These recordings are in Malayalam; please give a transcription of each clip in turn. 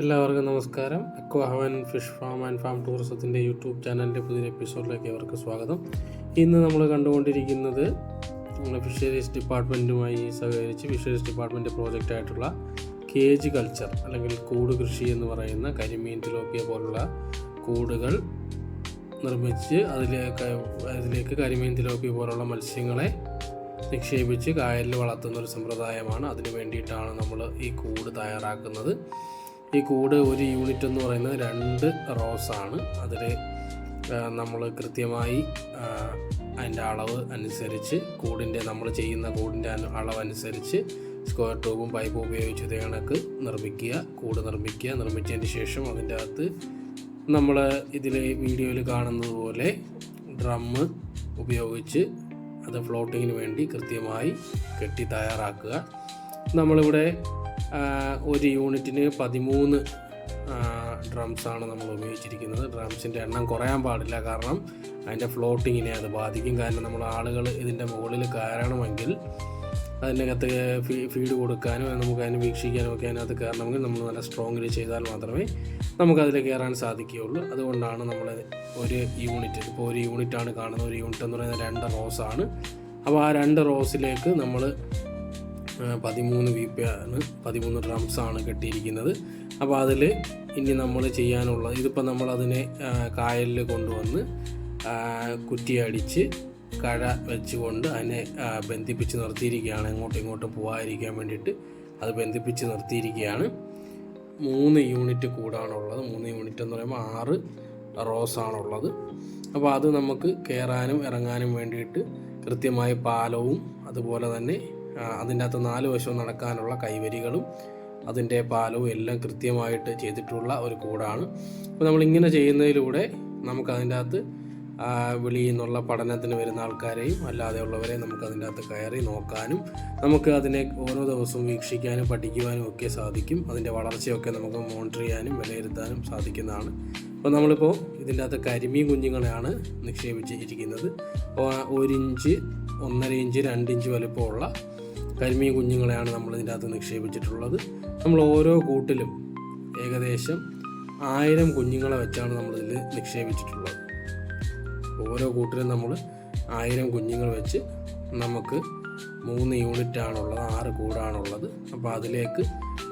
എല്ലാവർക്കും നമസ്കാരം. അക്വാഹവൻ ഫിഷ് ഫാം ആൻഡ് ഫാം ടൂറിസത്തിന്റെ യൂട്യൂബ് ചാനലിന്റെ പുതിയ എപ്പിസോഡിലേക്ക് അവർക്ക് സ്വാഗതം. ഇന്ന് നമ്മൾ കണ്ടുകൊണ്ടിരിക്കുന്നത് നമ്മുടെ ഫിഷറീസ് ഡിപ്പാർട്ട്മെന്റുമായി സഹകരിച്ച് ഫിഷറീസ് ഡിപ്പാർട്ട്മെന്റ് പ്രോജക്റ്റ് ആയിട്ടുള്ള കേജ് കൾച്ചർ അല്ലെങ്കിൽ കൂട് കൃഷി എന്ന് പറയുന്ന കരിമീൻ തിലോപ്പിയ പോലുള്ള കൂടുകൾ നിർമ്മിച്ച് അതിലേക്ക് അതിലേക്ക് കരിമീൻ തിലോപ്പിയ പോലുള്ള മത്സ്യങ്ങളെ നിക്ഷേപിച്ച് കായലിൽ വളർത്തുന്ന ഒരു സമ്പ്രദായമാണ്. അതിന് വേണ്ടിയിട്ടാണ് നമ്മൾ ഈ കൂട് തയ്യാറാക്കുന്നത്. ഈ കൂട് ഒരു യൂണിറ്റ് എന്ന് പറയുന്നത് രണ്ട് റോസ് ആണ്. അതിൽ നമ്മൾ കൃത്യമായി അതിന്റെ അളവ് അനുസരിച്ച് കൂടിന്റെ നമ്മൾ ചെയ്യുന്ന കൂടിന്റെ അനുസരിച്ച് സ്ക്വയർ ട്യൂബും പൈപ്പും ഉപയോഗിച്ച് കണക്ക് നിർമ്മിക്കുക കൂട് നിർമ്മിക്കുക. നിർമ്മിച്ചതിന് ശേഷം അതിന്റെ അകത്ത് നമ്മൾ ഇതിൽ വീഡിയോയിൽ കാണുന്നതുപോലെ ഡ്രമ്മ് ഉപയോഗിച്ച് അത് ഫ്ലോട്ടിങ്ങിന് വേണ്ടി കൃത്യമായി കെട്ടി തയ്യാറാക്കുക. നമ്മളിവിടെ ഒരു യൂണിറ്റിന് പതിമൂന്ന് ഡ്രംസാണ് നമ്മൾ ഉപയോഗിച്ചിരിക്കുന്നത്. ഡ്രംസിന്റെ എണ്ണം കുറയാൻ പാടില്ല. കാരണം അതിന്റെ ഫ്ലോട്ടിങ്ങിനെ അത് ബാധിക്കും. കാരണം നമ്മൾ ആളുകൾ ഇതിന്റെ മുകളിൽ കയറണമെങ്കിൽ അതിനകത്ത് ഫീഡ് കൊടുക്കാനും നമുക്ക് അതിനെ വീക്ഷിക്കാനും ഒക്കെ അതിനകത്ത് കയറണമെങ്കിൽ നമ്മൾ നല്ല സ്ട്രോങ്ങിൽ ചെയ്താൽ മാത്രമേ നമുക്കതിൽ കയറാൻ സാധിക്കുകയുള്ളൂ. അതുകൊണ്ടാണ് നമ്മൾ ഒരു യൂണിറ്റ് ഇപ്പോൾ ഒരു യൂണിറ്റാണ് കാണുന്നത്. ഒരു യൂണിറ്റ് എന്ന് പറയുന്നത് രണ്ട് റോസാണ് അപ്പോൾ ആ രണ്ട് റോസിലേക്ക് നമ്മൾ പതിമൂന്ന് വി പി ആണ് പതിമൂന്ന് ഡ്രംസ് ആണ് കെട്ടിയിരിക്കുന്നത്. അപ്പോൾ അതിൽ ഇനി നമ്മൾ ചെയ്യാനുള്ളത് ഇതിപ്പോൾ നമ്മളതിനെ കായലിൽ കൊണ്ടുവന്ന് കുറ്റിയടിച്ച് കഴ വെച്ചുകൊണ്ട് അതിനെ ബന്ധിപ്പിച്ച് നിർത്തിയിരിക്കുകയാണ്. എങ്ങോട്ടും ഇങ്ങോട്ടും പോകാതിരിക്കാൻ വേണ്ടിയിട്ട് അത് ബന്ധിപ്പിച്ച് നിർത്തിയിരിക്കുകയാണ്. മൂന്ന് യൂണിറ്റ് കൂടാണുള്ളത്. മൂന്ന് യൂണിറ്റ് എന്ന് പറയുമ്പോൾ ആറ് റോസ് ആണുള്ളത്. അപ്പോൾ അത് നമുക്ക് കയറാനും ഇറങ്ങാനും വേണ്ടിയിട്ട് കൃത്യമായി പാലവും അതുപോലെ തന്നെ അതിന്റെ അകത്ത് നാല് വശവും നടക്കാനുള്ള കൈവരികളും അതിന്റെ പാലവും എല്ലാം കൃത്യമായിട്ട് ചെയ്തിട്ടുള്ള ഒരു കൂടാണ്. അപ്പോൾ നമ്മളിങ്ങനെ ചെയ്യുന്നതിലൂടെ നമുക്ക് അതിന്റെ അകത്ത് വിളിയിൽ നിന്നുള്ള പഠനത്തിന് വരുന്ന ആൾക്കാരെയും അല്ലാതെ ഉള്ളവരെ നമുക്ക് അതിന്റെ അകത്ത് കയറി നോക്കാനും നമുക്ക് അതിനെ ഓരോ ദിവസവും വീക്ഷിക്കാനും പഠിക്കുവാനും ഒക്കെ സാധിക്കും. അതിന്റെ വളർച്ചയൊക്കെ നമുക്ക് മോണിറ്റർ ചെയ്യാനും വിലയിരുത്താനും സാധിക്കുന്നതാണ്. അപ്പോൾ നമ്മളിപ്പോൾ ഇതിന്റെ അകത്ത് കരിമീൻ കുഞ്ഞുങ്ങളെയാണ് നിക്ഷേപിച്ചിരിക്കുന്നത്. ഒരു ഇഞ്ച് ഒന്നര ഇഞ്ച് രണ്ട് ഇഞ്ച് വലുപ്പമുള്ള കരിമീൻ കുഞ്ഞുങ്ങളെയാണ് നമ്മൾ ഇതിന്റെ അകത്ത് നിക്ഷേപിച്ചിട്ടുള്ളത്. നമ്മൾ ഓരോ കൂട്ടിലും ഏകദേശം ആയിരം കുഞ്ഞുങ്ങളെ വെച്ചാണ് നമ്മളിതിൽ നിക്ഷേപിച്ചിട്ടുള്ളത്. ഓരോ കൂട്ടിലും നമ്മൾ ആയിരം കുഞ്ഞുങ്ങൾ വെച്ച് നമുക്ക് മൂന്ന് യൂണിറ്റ് ആണുള്ളത് ആറ് കൂടാണുള്ളത്. അപ്പോൾ അതിലേക്ക്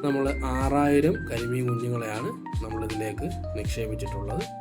നമ്മൾ ആറായിരം കരിമീൻ കുഞ്ഞുങ്ങളെയാണ് നമ്മളിതിലേക്ക് നിക്ഷേപിച്ചിട്ടുള്ളത്.